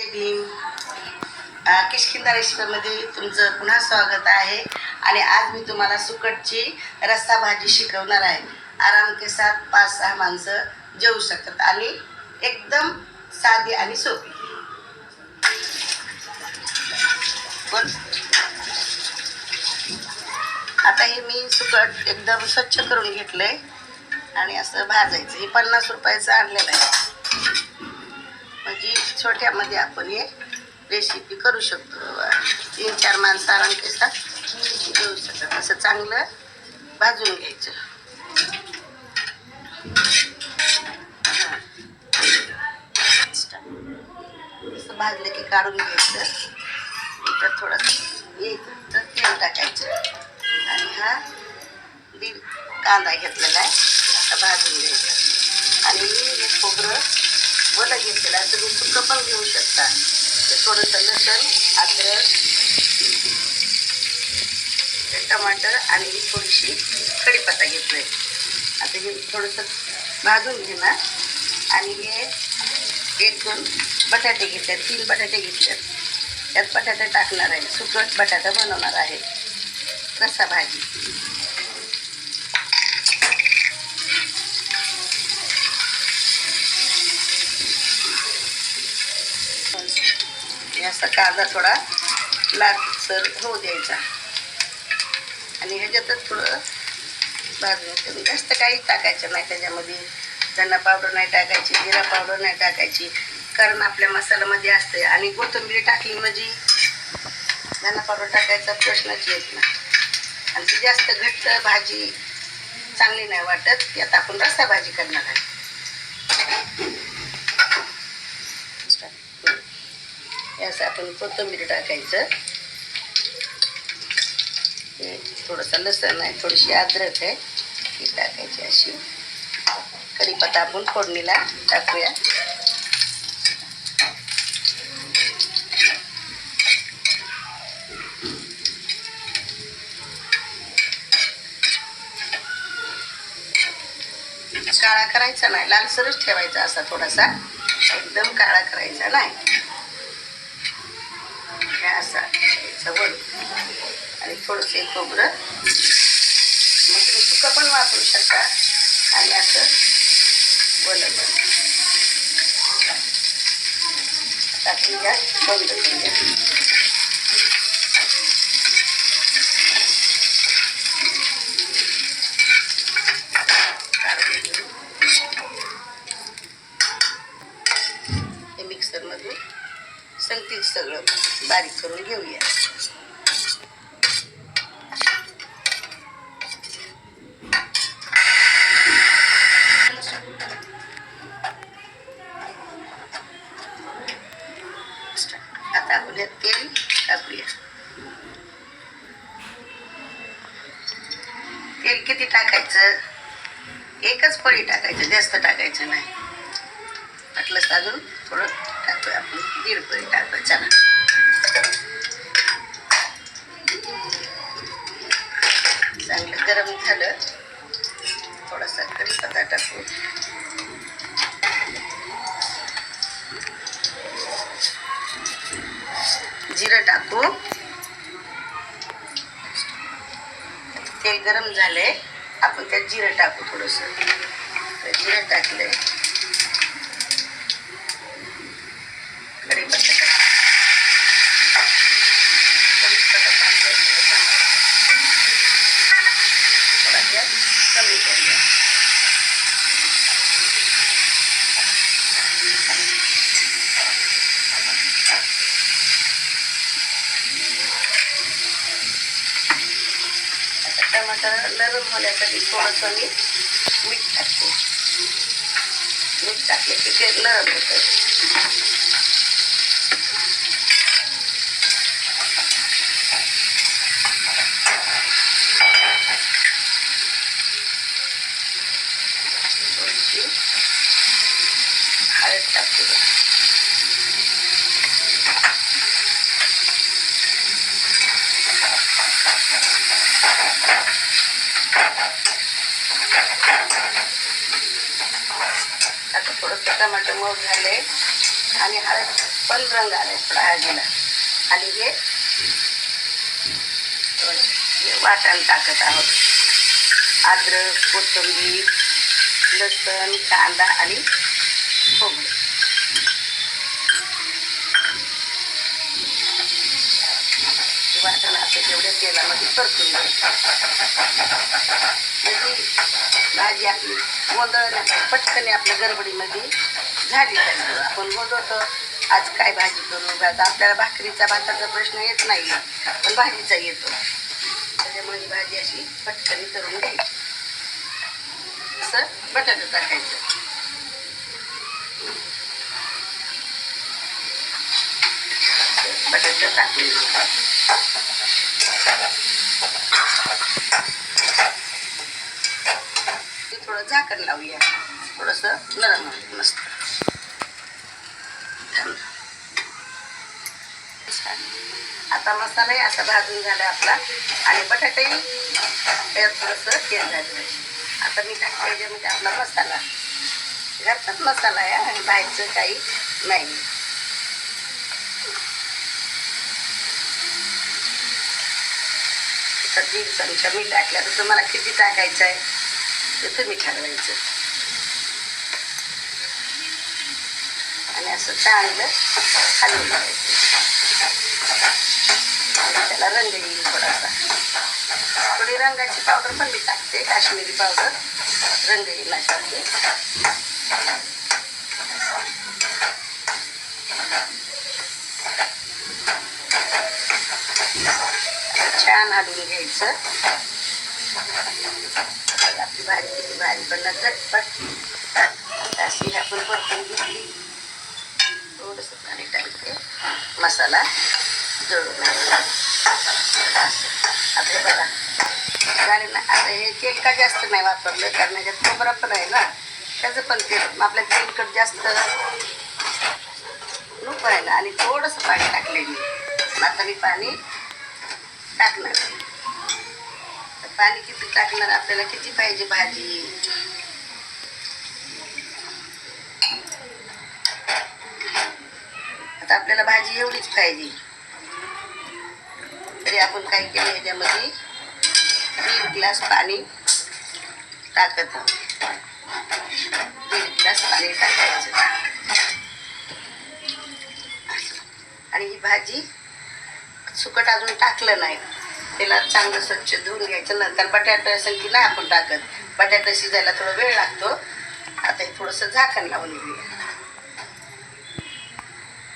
भीम किशकिंदा रेसिपीमध्ये तुमचं पुन्हा स्वागत आहे. आणि आज मी तुम्हाला सुकटची रस्सा भाजी शिकवणार आहे. आराम के साथ पाच सहा माणसं जेवू शकतात आणि एकदम साधी आणि सोपी. पण आता हे मी सुकट एकदम स्वच्छ करून घेतलंय. आणि असं भाजायचं. हे पन्नास रुपयाचं आणलेलं आहे. छोट्यामध्ये आपण हे रेसिपी करू शकतो. तीन चार माणसं आराम केसा देऊ शकतात. असं चांगलं भाजून घ्यायचं. असं भाजलं की काढून घ्यायचं. तर थोडंसं यायचं तेल टाकायचं. आणि हा दीड कांदा घेतलेला आहे. आता भाजून घ्यायचा. आणि हे खोबरं केला तर तुमचं तुम्ही पण घेऊ शकता. ते थोडंसं लसण अद्रक टमाटर आणि ही थोडीशी कढीपत्ता घेतलं आहे आता हे थोडंसं भाजून घेणार. आणि हे एक दोन बटाटे घेतले तीन बटाटे घेतल्यात त्यात बटाटे टाकणार आहे. सुकट बटाटा बनवणार आहे. रसा भाजी. असा कांदा थोडा लालसर होऊ द्यायचा. आणि ह्याच्यातच थोडं भाजून जास्त काही टाकायचं नाही त्याच्यामध्ये. धना पावडर नाही टाकायची जिरा पावडर नाही टाकायची. कारण आपल्या मसाल्यामध्ये असते आणि कोथिंबीर टाकली म्हणजे धना पावडर टाकायचा प्रश्नच येत नाही. आणि ती जास्त घट्ट भाजी चांगली नाही वाटत यात आता आपण रस्सा भाजी करणार आहे. असं आपण कोथिंबीर टाकायचं. थोडंसं लसण आहे थोडीशी अद्रक आहे ती टाकायची अशी. कढीपत्ता आपण फोडणीला टाकूया. काळा करायचा नाही लालसरच ठेवायचा असा थोडासा. एकदम काळा करायचा नाही. असा घ्यायचं आणि थोडंसं खोबरं. मग तुम्ही सुकं पण वापरू शकता. आणि असं वलं पण. टाकून बंद करून हे मिक्सरमधून संगतीत सगळं. बारीक करून घेऊया. आता आपण तेल टाकूया. तेल किती टाकायचं? एकच पळी टाकायचं जास्त टाकायचं नाही. म्हटलंच अजून? थोडं तेल गरम झालंय. आपण त्यात जिरं टाकू थोडंसं. जिरं टाकलंय कढीपत्ता टाकू कढीपत्ता टाकलाय थोडं चांगलं. थोडा गॅस कमी करूया आता टमाटर नरम होण्यासाठी थोडंसं मी मीठ टाकते. मीठ टाकले की ते नरम होतं थोडीशी हळद टाकते आता थोडंसं टमाटर मऊ झाले. आणि हळद पण रंग आले थोडा हळदीला. आणि हे वाटण टाकत आहोत. अद्रक कोथिंबीर लसण कांदा आणि खोबरं. वाटण असं तेवढ्या तेलामध्ये परतून घ्यायचं. म्हणजे भाजी आपली गोंधळ पटकन आपल्या गडबडीमध्ये झाली पाहिजे आपण गोंधळतो आज काय भाजी करू? आता आपल्याला भाकरीचा भाताचा प्रश्न येत नाही पण भाजीचा येतो. त्याच्यामुळे भाजी अशी पटकन करून घ्यायची. असं बटाटा टाकायचं. बटाटा टाकून झाकण लावूया. थोडंसं नरम मस्त. आता मसालाही असा भाजून झाला आपला. आणि बटाटाही त्यात थोडंसं तेल झालं आता मी टाकते याच्यामध्ये आपला मसाला. घरचाच मसाला आहे आणि बाहेरचं काही नाही. तर दीड चमचा मीठ टाकल्या तर तुम्हाला किती टाकायचं आहे? ते तुम्ही ठरवायचं. आणि असं चांगलं हलवून घ्यायचं त्याला रंग येईल थोडासा. थोडी रंगाची पावडर पण मी टाकते काश्मीरी पावडर रंग येण्यासाठी छान हलवून घ्यायचं. आपली भाजी किती भाजी पण झटपट अशी आपण परतून घेतली थोडंसं पाणी टाकते मसाला जळून आणला. आता बघा झाले ना आता हे तेल का जास्त नाही वापरलं कारण ह्याच्यात खोबरा पण आहे ना त्याचं पण तेल आपल्या तेलकट जास्त नको आहे ना आणि थोडंसं पाणी टाकले मी आता मी पाणी टाकणार पाणी किती टाकणार आपल्याला किती पाहिजे भाजी? आता आपल्याला भाजी एवढीच पाहिजे. तरी आपण काय केलं ह्याच्यामध्ये दीड ग्लास पाणी टाकत आहोत. दीड ग्लास पाणी टाकायचं. आणि ही भाजी सुकट अजून टाकलं नाही. त्याला चांगलं स्वच्छ धुवून घ्यायचं. नंतर बटाटा असेल की नाही आपण टाकत. बटाटा शिजायला थोडा वेळ लागतो. आता हे थोडंसं झाकण लावून घेऊया.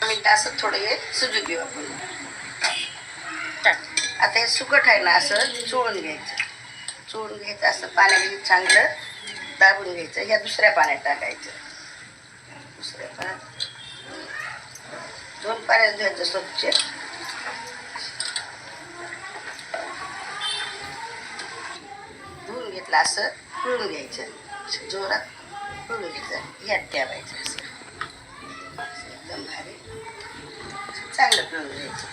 मिनटं असं थोडं हे सुजू घेऊ आपण. आता हे सुकट आहे ना असं चोळून घ्यायचं. चोळून घ्यायचं असं पाण्यामध्ये चांगलं दाबून घ्यायचं. ह्या दुसऱ्या पाण्यात टाकायचं. दुसऱ्या पाण्यात. दोन पाण्यात धुवायचं स्वच्छ. धुवून असं पिळून घ्यायचं. जोरात पिळून घ्यायचं. ह्यात ठेवायचं असं. एकदम भारी. चांगलं पिळून घ्यायचं.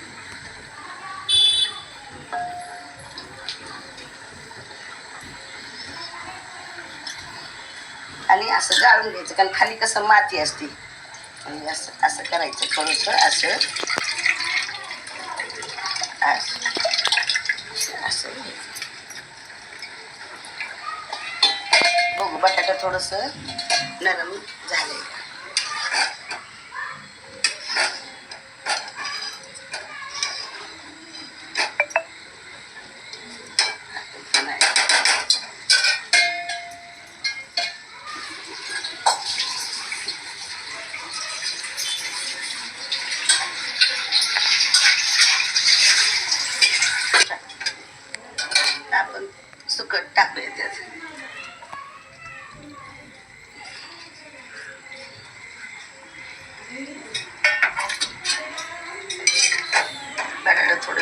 आणि असं गाळून घ्यायचं कारण खाली कसं माती असते. आणि असं असं करायचं थोडंसं असं असं घ्यायचं. बघू बटाटा थोडस नरम झालेलं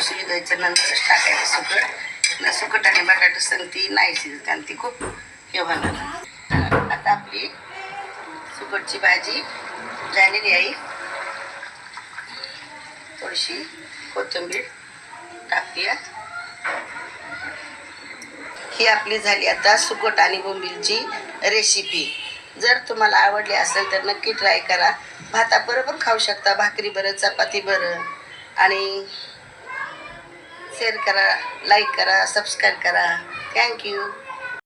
शिजू द्यायचं नंतरच टाकायचं सुकट ना सुकट आणि बटाटा संगती नाही शिजत आणि ती खूप हे होणार आता आपली सुकटची भाजी झालेली आहे. थोडीशी कोथिंबीर टाकूया. ही आपली झाली आता सुकट आणि बोंबिलची रेसिपी जर तुम्हाला आवडली असेल तर नक्की ट्राय करा. भाताबरोबर खाऊ शकता भाकरी बरं चपाती बरं. आणि शेअर करा लाईक करा सबस्क्राईब करा. थँक्यू